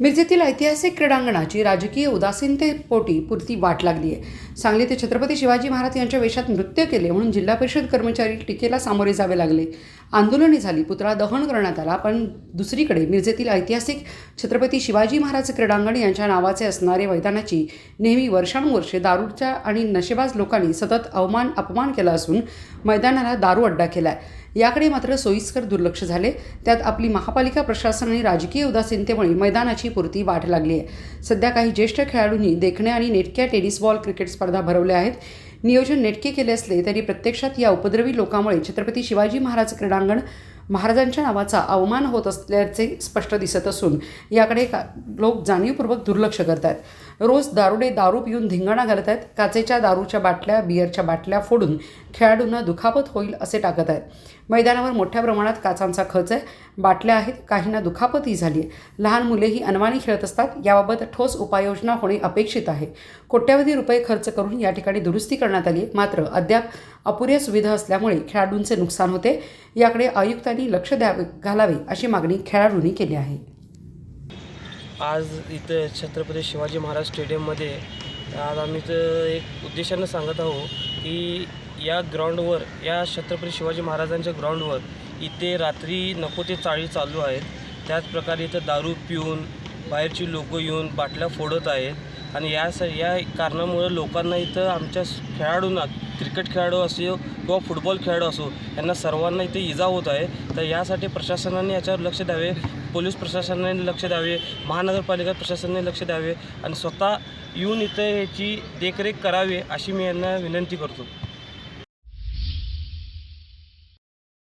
मिरजेतील ऐतिहासिक क्रीडांगणाची राजकीय उदासीनतेपोटी पुरती वाट लागली आहे सांगली ते छत्रपती शिवाजी महाराज यांच्या वेशात नृत्य केले म्हणून जिल्हा परिषद कर्मचारी टीकेला सामोरे जावे लागले. आंदोलने झाली पुतळा दहन करण्यात आला पण दुसरीकडे मिरजेतील ऐतिहासिक छत्रपती शिवाजी महाराज क्रीडांगण यांच्या नावाचे असणारे मैदानाची नेहमी वर्षानुवर्षे दारूच्या आणि नशेबाज लोकांनी सतत अवमान अपमान केला असून मैदानाला दारू अड्डा केला आहे याकडे मात्र सोयीस्कर दुर्लक्ष झाले. त्यात आपली महापालिका प्रशासन आणि राजकीय उदासीनतेमुळे मैदानाची पुरती वाट लागली आहे सध्या काही ज्येष्ठ खेळाडूंनी देखण्या आणि नेटक्या टेनिस बॉल क्रिकेट स्पर्धा भरवल्या आहेत. नियोजन नेटके केले असले तरी प्रत्यक्षात या उपद्रवी लोकांमुळे छत्रपती शिवाजी महाराज क्रीडांगण महाराजांच्या नावाचा अवमान होत असल्याचे स्पष्ट दिसत असून याकडे का लोक जाणीवपूर्वक दुर्लक्ष करतात रोज दारुडे दारू पिऊन धिंगाणा घालत आहेत. काचेच्या दारूच्या बाटल्या बिअरच्या बाटल्या फोडून खेळाडूंना दुखापत होईल असे टाकत आहेत. मैदानावर मोठ्या प्रमाणात काचांचा खच आहे. बाटल्या आहेत काहींना दुखापतही झाली आहे लहान मुलेही अनवाणी खेळत असतात. याबाबत ठोस उपाययोजना होणे अपेक्षित आहे. कोट्यावधी रुपये खर्च करून या ठिकाणी दुरुस्ती करण्यात आली मात्र अद्याप अपुऱ्या सुविधा असल्यामुळे खेळाडूंचे नुकसान होते. याकडे आयुक्तांनी लक्ष द्यावे घालावे अशी मागणी खेळाडूंनी केली आहे. आज इथं छत्रपती शिवाजी महाराज स्टेडियममध्ये आज आम्ही इथं एक उद्देशानं सांगत आहो की या ग्राउंडवर या छत्रपती शिवाजी महाराजांच्या ग्राउंडवर इथे रात्री नको ते चाळी चालू आहेत. त्याचप्रकारे इथं दारू पिऊन बाहेरची लोकं येऊन बाटल्या फोडत आहेत. आणि या स या कारणामुळं लोकांना इथं आमच्या खेळाडूंना क्रिकेट खेळाडू असो किंवा फुटबॉल खेळाडू असो यांना सर्वांना इथे इजा होत आहे. तर यासाठी प्रशासनाने याच्यावर लक्ष द्यावे पोलीस प्रशासनाने लक्ष द्यावे महानगरपालिका प्रशासनाने लक्ष द्यावे आणि स्वतः येऊन इथं याची देखरेख करावी अशी मी यांना विनंती करतो.